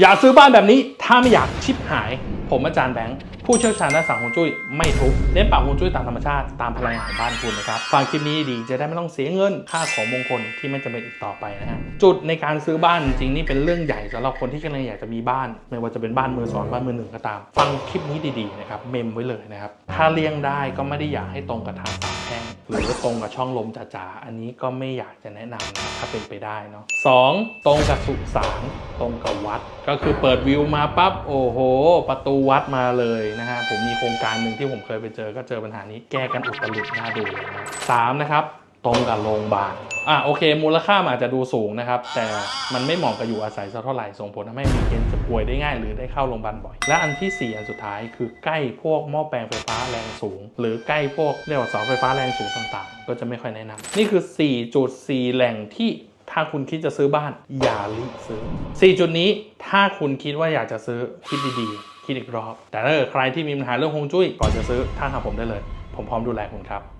อย่าซื้อบ้านแบบนี้ถ้าไม่อยากชิปหาย ผมอาจารย์แบงค์ผู้เชี่ยวชาญด้านสังฮวงจุ้ยไม่ทุบเน้นปรับฮวงจุ้ยตามธรรมชาติตามพลังงานของบ้านคุณนะครับฟังคลิปนี้ดีจะได้ไม่ต้องเสียเงินค่าของมงคลที่ไม่จำเป็นอีกต่อไปนะฮะจุดในการซื้อบ้านจริงๆนี่เป็นเรื่องใหญ่สำหรับคนที่กำลังอยากจะมีบ้าน ไม่ว่าจะเป็นบ้านมือสองบ้านมือหนึ่งก็ตาม ฟังคลิปนี้ดีๆนะครับเมมไว้เลยนะครับถ้าเลี่ยงได้ก็ไม่ได้อยากให้ตรงกับทางสามแพร่ง หรือว่าตรงกับช่องลมจ๋าๆอันนี้ก็ไม่อยากจะแนะนำนะถ้าเป็นไปได้เนาะสองตรงกับสุสานตรงกับวัด ก็คือเปิดวิวมาปั๊บโอ้โห ประตูวัดมาเลยนะฮะผมมีโครงการหนึ่งที่ผมเคยไปเจอก็เจอปัญหานี้แก้กันอุตลุดน่าดูเลยนะสามนะครับ ตรงกับโรงพยาบาลอะโอเค มูลค่ามันอาจจะดูสูงนะครับ แต่มันไม่เหมาะกับอยู่อาศัยสักเท่าไหร่ส่งผลทำให้มีเกณฑ์จะป่วยได้ง่ายหรือได้เข้าโรงพยาบาลบ่อย และอันที่สี่อันสุดท้ายคือใกล้พวกหม้อแปลงไฟฟ้าแรงสูง หรือใกล้พวกเรียกว่าเสาไฟฟ้าแรงสูงต่างๆ ก็จะไม่ค่อยแนะนำนี่คือ4จุด4แหล่งที่ถ้าคุณคิดจะซื้อบ้านอย่ารีบซื้อ 4 จุดนี้ถ้าคุณคิดว่าอยากจะซื้อคิดดีๆคิดอีกรอบ แต่ถ้าเกิดใครที่มีปัญหาเรื่องฮวงจุ้ยก่อนจะซื้อท่าหาผมได้เลย ผมพร้อมดูแลคุณครับ